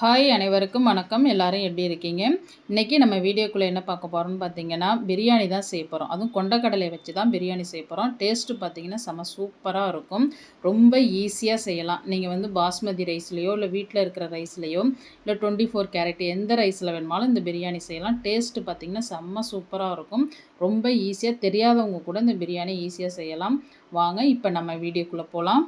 Hi அனைவருக்கும் வணக்கம். எல்லாரும் எப்படி இருக்கீங்க? இன்றைக்கி நம்ம வீடியோக்குள்ளே என்ன பார்க்க போகிறோம்னு பார்த்தீங்கன்னா பிரியாணி தான் செய்ய போகிறோம் அதுவும் கொண்டக்கடலை வச்சு தான் பிரியாணி செய்ய போகிறோம் டேஸ்ட்டு பார்த்தீங்கன்னா செம்ம சூப்பராக இருக்கும். ரொம்ப ஈஸியாக செய்யலாம். நீங்கள் வந்து பாஸ்மதி ரைஸ்லேயோ இல்லை வீட்டில் இருக்கிற ரைஸ்லேயோ இல்லை டுவெண்ட்டி ஃபோர் கேரட் எந்த ரைஸில் வேணுமாலும் இந்த பிரியாணி செய்யலாம். டேஸ்ட்டு பார்த்தீங்கன்னா செம்ம சூப்பராக இருக்கும். ரொம்ப ஈஸியாக தெரியாதவங்க கூட இந்த பிரியாணி ஈஸியாக செய்யலாம். வாங்க இப்போ நம்ம வீடியோக்குள்ளே போகலாம்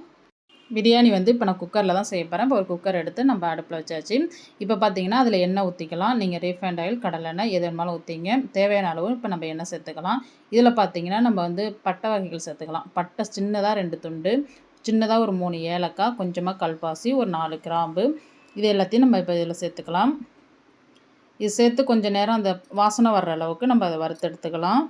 பிரியாணி வந்து இப்போ நான் குக்கரில் தான் செய்ய போகிறேன் இப்போ ஒரு குக்கர் எடுத்து நம்ம அடுப்பில் வச்சாச்சு. இப்போ பார்த்தீங்கன்னா அதில் எண்ணெய் ஊற்றிக்கலாம் நீங்கள் ரீஃபைண்ட் ஆயில் கடலெண்ணெய் எது வேணாலும் ஊற்றிங்க தேவையான அளவு இப்போ நம்ம எண்ணெய் சேர்த்துக்கலாம். இதில் பார்த்தீங்கன்னா நம்ம வந்து பட்டை வகைகள் சேர்த்துக்கலாம். பட்டை சின்னதாக ரெண்டு துண்டு சின்னதாக ஒரு மூணு ஏலக்காய் கொஞ்சமாக கல்பாசி ஒரு நாலு கிராம்பு. இது எல்லாத்தையும் நம்ம இப்போ இதில் சேர்த்துக்கலாம். இது சேர்த்து கொஞ்சம் நேரம் அந்த வாசனை வர்ற அளவுக்கு நம்ம அதை வறுத்து எடுத்துக்கலாம்.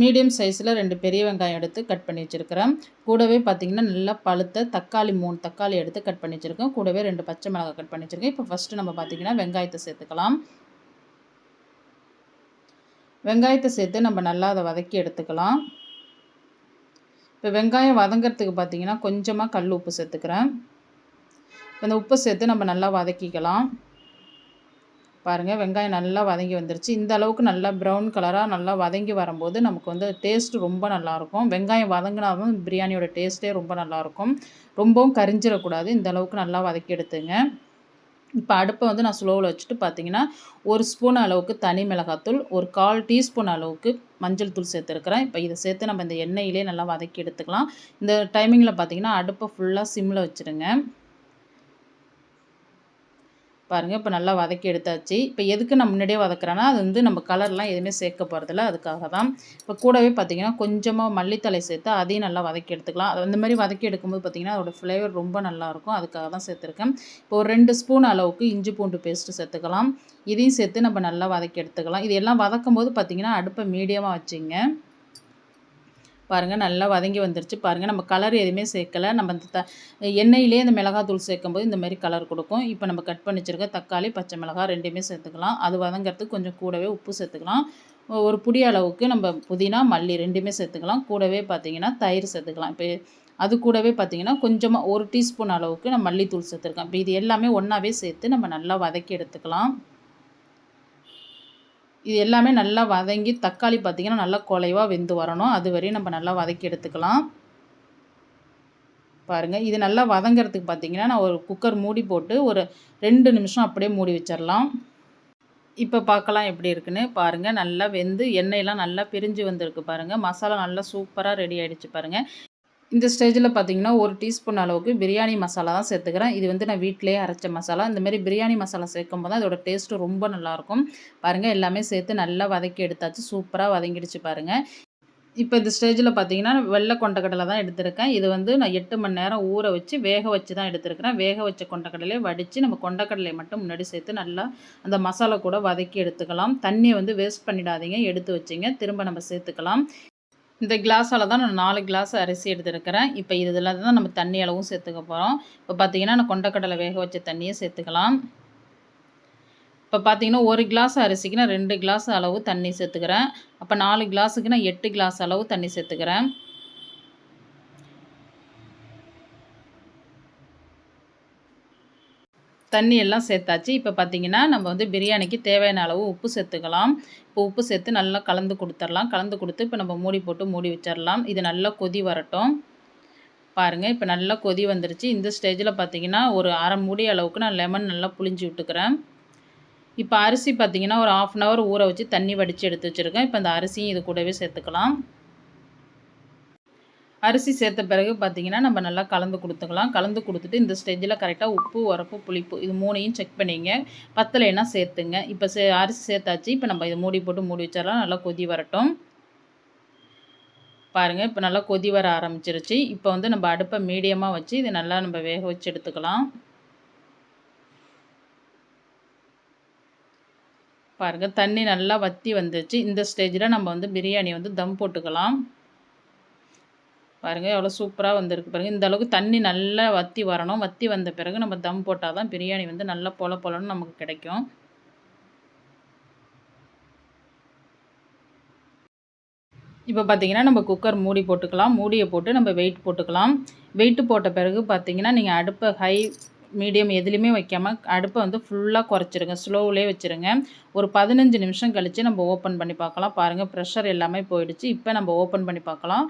மீடியம் சைஸில் ரெண்டு பெரிய வெங்காயம் எடுத்து கட் பண்ணி வச்சுருக்கிறேன். கூடவே பார்த்திங்கன்னா நல்லா பழுத்த தக்காளி மூணு தக்காளி எடுத்து கட் பண்ணி வச்சுருக்கேன். கூடவே ரெண்டு பச்சை மிளகாய் கட் பண்ணி வச்சுருக்கேன். இப்போ ஃபஸ்ட்டு நம்ம பார்த்திங்கன்னா வெங்காயத்தை சேர்த்துக்கலாம். வெங்காயத்தை சேர்த்து நம்ம நல்லா அதை வதக்கி எடுத்துக்கலாம். இப்போ வெங்காயம் வதங்கிறதுக்கு பார்த்திங்கன்னா கொஞ்சமாக கல் உப்பு சேர்த்துக்கிறேன். இப்போ இந்த உப்பு சேர்த்து நம்ம நல்லா வதக்கிக்கலாம். பாருங்கள் வெங்காயம் நல்லா வதங்கி வந்துருச்சு. இந்த அளவுக்கு நல்லா ப்ரௌன் கலராக நல்லா வதங்கி வரும்போது நமக்கு வந்து டேஸ்ட்டு ரொம்ப நல்லாயிருக்கும் வெங்காயம் வதங்கினாலும் பிரியாணியோட டேஸ்ட்டே ரொம்ப நல்லாயிருக்கும் ரொம்பவும் கரிஞ்சிடக்கூடாது இந்த அளவுக்கு நல்லா வதக்கி எடுத்துங்க. இப்போ அடுப்பை வந்து நான் ஸ்லோவில் வச்சுட்டு பார்த்தீங்கன்னா ஒரு ஸ்பூன் அளவுக்கு தனி மிளகாத்தூள் ஒரு கால் டீஸ்பூன் அளவுக்கு மஞ்சள் தூள் சேர்த்துருக்குறேன். இப்போ இதை சேர்த்து நம்ம இந்த எண்ணெயிலே நல்லா வதக்கி எடுத்துக்கலாம். இந்த டைமிங்கில் பார்த்தீங்கன்னா அடுப்பை ஃபுல்லாக சிம்மில் வச்சுருங்க. பாருங்கள் இப்போ நல்லா வதக்கி எடுத்தாச்சு. இப்போ எதுக்கு நான் முன்னாடியே வதக்குறேன்னா அது வந்து நம்ம கலர்லாம் எதுவுமே சேர்க்க போகிறதில்ல அதுக்காக தான். இப்போ கூடவே பார்த்திங்கன்னா கொஞ்சமாக மல்லித்தலை சேர்த்து அதையும் நல்லா வதக்கி எடுத்துக்கலாம். அது அந்த மாதிரி வதக்கி எடுக்கும்போது பார்த்திங்கன்னா அதோடய ஃப்ளேவர் ரொம்ப நல்லாயிருக்கும் அதுக்காக தான் சேர்த்துருக்கேன். இப்போ ஒரு ரெண்டு ஸ்பூன் அளவுக்கு இஞ்சி பூண்டு பேஸ்ட்டு சேர்த்துக்கலாம். இதையும் சேர்த்து நம்ம நல்லா வதக்கி எடுத்துக்கலாம். இது எல்லாம் வதக்கும் போது பார்த்திங்கன்னா அடுப்பை மீடியமாக வச்சுங்க. பாருங்கள் நல்லா வதங்கி வந்துருச்சு. பாருங்கள் நம்ம கலர் எதுவுமே சேர்க்கலை. நம்ம இந்த த எண்ணெயிலே இந்த மிளகாத்தூள் சேர்க்கும்போது இந்த மாதிரி கலர் கொடுக்கும். இப்போ நம்ம கட் பண்ணி வச்சுருக்க தக்காளி பச்சை மிளகாய் ரெண்டுமே சேர்த்துக்கலாம். அது வதங்கிறதுக்கு கொஞ்சம் கூடவே உப்பு சேர்த்துக்கலாம். ஒரு புடி அளவுக்கு நம்ம புதினா மல்லி ரெண்டுமே சேர்த்துக்கலாம். கூடவே பார்த்திங்கன்னா தயிர் சேர்த்துக்கலாம். இப்போ அது கூடவே பார்த்திங்கன்னா கொஞ்சமாக ஒரு டீஸ்பூன் அளவுக்கு நான் மல்லித்தூள் சேர்த்துருக்கேன். இப்போ இது எல்லாமே ஒன்றாவே சேர்த்து நம்ம நல்லா வதக்கி எடுத்துக்கலாம். இது எல்லாமே நல்லா வதங்கி தக்காளி பார்த்திங்கன்னா நல்லா குலைவாக வெந்து வரணும். அது வரையும் நம்ம நல்லா வதக்கி எடுத்துக்கலாம். பாருங்கள் இது நல்லா வதங்கிறதுக்கு பார்த்திங்கன்னா நான் ஒரு குக்கர் மூடி போட்டு ஒரு ரெண்டு நிமிஷம் அப்படியே மூடி வச்சிடலாம் இப்போ பார்க்கலாம் எப்படி இருக்குன்னு. பாருங்கள் நல்லா வெந்து எண்ணெயெல்லாம் நல்லா பிரிஞ்சு வந்திருக்கு பாருங்கள் மசாலா நல்லா சூப்பராக ரெடி ஆகிடுச்சு பாருங்கள் இந்த ஸ்டேஜில் பார்த்தீங்கன்னா ஒரு டீஸ்பூன் அளவுக்கு பிரியாணி மசாலா தான் சேர்த்துக்கிறேன். இது வந்து நான் வீட்டிலேயே அரைச்ச மசாலா. இந்தமாரி பிரியாணி மசாலா சேர்க்கும் போது தான் இதோட டேஸ்ட்டு ரொம்ப நல்லாயிருக்கும் பாருங்கள் எல்லாமே சேர்த்து நல்லா வதக்கி எடுத்தாச்சு. சூப்பராக வதங்கிடுச்சு பாருங்கள் இப்போ இந்த ஸ்டேஜில் பார்த்தீங்கன்னா வெள்ளை கொண்டக்கடலை தான் எடுத்திருக்கேன். இது வந்து நான் எட்டு மணி நேரம் ஊற வச்சு வேக வச்சு தான் எடுத்திருக்கிறேன். வேக வச்ச கொண்டக்கடலையை வடித்து நம்ம கொண்டக்கடலை மட்டும் முன்னாடி சேர்த்து நல்லா அந்த மசாலா கூட வதக்கி எடுத்துக்கலாம். தண்ணியை வந்து வேஸ்ட் பண்ணிடாதீங்க. எடுத்து வச்சிங்க. திரும்ப நம்ம சேர்த்துக்கலாம். இந்த கிளாஸால் தான் நான் நாலு கிளாஸ் அரிசி எடுத்துருக்கிறேன். இப்போ இதில் தான் நம்ம தண்ணி அளவும் சேர்த்துக்க போகிறோம் இப்போ பார்த்தீங்கன்னா நான் கொண்டக்கடலை வேக வச்ச தண்ணியை சேர்த்துக்கலாம். இப்போ பார்த்தீங்கன்னா ஒரு கிளாஸ் அரிசிக்கு நான் ரெண்டு கிளாஸ் அளவு தண்ணி சேர்த்துக்கிறேன். அப்போ நாலு கிளாஸுக்கு நான் எட்டு கிளாஸ் அளவு தண்ணி சேர்த்துக்கிறேன். தண்ணி எல்லாம் சேர்த்தாச்சு. இப்போ பார்த்திங்கன்னா நம்ம வந்து பிரியாணிக்கு தேவையான அளவு உப்பு சேர்த்துக்கலாம். இப்போ உப்பு சேர்த்து நல்லா கலந்து கொடுத்துர்லாம். கலந்து கொடுத்து இப்போ நம்ம மூடி போட்டு மூடி வச்சிடலாம் இது நல்லா கொதி வரட்டும். பாருங்கள் இப்போ நல்லா கொதி வந்துருச்சு. இந்த ஸ்டேஜில் பார்த்திங்கன்னா ஒரு அரை மூடி அளவுக்கு நான் லெமன் நல்லா புளிஞ்சு விட்டுக்கிறேன். இப்போ அரிசி பார்த்திங்கன்னா ஒரு ஆஃப் அன் ஹவர் ஊற வச்சு தண்ணி வடித்து எடுத்து வச்சுருக்கேன். இப்போ அந்த அரிசியும் இது கூடவே சேர்த்துக்கலாம். அரிசி சேர்த்த பிறகு பார்த்திங்கன்னா நம்ம நல்லா கலந்து கொடுத்துக்கலாம். கலந்து கொடுத்துட்டு இந்த ஸ்டேஜில் கரெக்டாக உப்பு உரப்பு புளிப்பு இது மூணையும் செக் பண்ணிங்க. பத்தலைன்னா சேர்த்துங்க. இப்போ சே அரிசி சேர்த்தாச்சு. இப்போ நம்ம இதை மூடி போட்டு மூடி வச்சிடலாம் நல்லா கொதி வரட்டும். பாருங்கள் இப்போ நல்லா கொதி வர ஆரம்பிச்சிருச்சு. இப்போ வந்து நம்ம அடுப்பை மீடியமாக வச்சு இதை நல்லா நம்ம வேக வச்சு எடுத்துக்கலாம். பாருங்கள் தண்ணி நல்லா வற்றி வந்துச்சு இந்த ஸ்டேஜில் நம்ம வந்து பிரியாணி வந்து தம் போட்டுக்கலாம். பாருங்கள் எவ்வளோ சூப்பராக வந்திருக்கு. பாருங்கள் இந்த அளவுக்கு தண்ணி நல்லா வற்றி வரணும். வற்றி வந்த பிறகு நம்ம தம் போட்டால் தான் பிரியாணி வந்து நல்லா பொல பொலன்னு நமக்கு கிடைக்கும். இப்போ பார்த்தீங்கன்னா நம்ம குக்கர் மூடி போட்டுக்கலாம். மூடியை போட்டு நம்ம வெயிட் போட்டுக்கலாம். வெயிட் போட்ட பிறகு பார்த்தீங்கன்னா நீங்கள் அடுப்பை ஹை மீடியம் எதுலேயுமே வைக்காமல் அடுப்பை வந்து ஃபுல்லாக குறைச்சிருங்க. ஸ்லோவிலே வச்சுருங்க. ஒரு பதினஞ்சு நிமிஷம் கழித்து நம்ம ஓப்பன் பண்ணி பார்க்கலாம். பாருங்கள் ப்ரெஷர் எல்லாமே போயிடுச்சு. இப்போ நம்ம ஓப்பன் பண்ணி பார்க்கலாம்.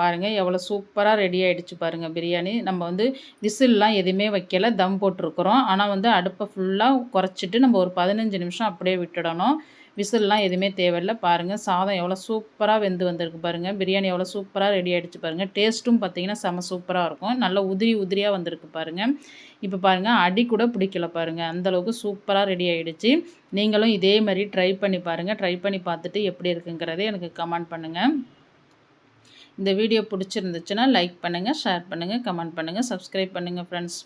பாருங்கள் எவ்வளோ சூப்பராக ரெடி ஆகிடுச்சு பாருங்கள் பிரியாணி. நம்ம வந்து விசில்லாம் எதுவுமே வைக்கல தம் போட்டிருக்குறோம். ஆனால் வந்து அடுப்பை ஃபுல்லாக குறைச்சிட்டு நம்ம ஒரு பதினஞ்சு நிமிஷம் அப்படியே விட்டுடணும். விசில்லாம் எதுவுமே தேவையில்லை. பாருங்கள் சாதம் எவ்வளோ சூப்பராக வெந்து வந்திருக்கு பாருங்கள் பிரியாணி எவ்வளோ சூப்பராக ரெடி ஆகிடுச்சு பாருங்கள் டேஸ்ட்டும் பார்த்திங்கன்னா செம சூப்பராக இருக்கும். நல்லா உதிரி உதிரியாக வந்திருக்கு பாருங்கள் இப்போ பாருங்கள் அடி கூட பிடிக்கல பாருங்கள் அந்தளவுக்கு சூப்பராக ரெடி ஆகிடுச்சு நீங்களும் இதே மாதிரி ட்ரை பண்ணி பாருங்கள் ட்ரை பண்ணி பார்த்துட்டு எப்படி இருக்குங்கிறதே எனக்கு கமெண்ட் பண்ணுங்கள் இந்த வீடியோ பிடிச்சிருந்துச்சுன்னா லைக் பண்ணுங்கள் ஷேர் பண்ணுங்கள் கமெண்ட் பண்ணுங்கள் சப்ஸ்கிரைப் பண்ணுங்கள் ஃப்ரெண்ட்ஸ்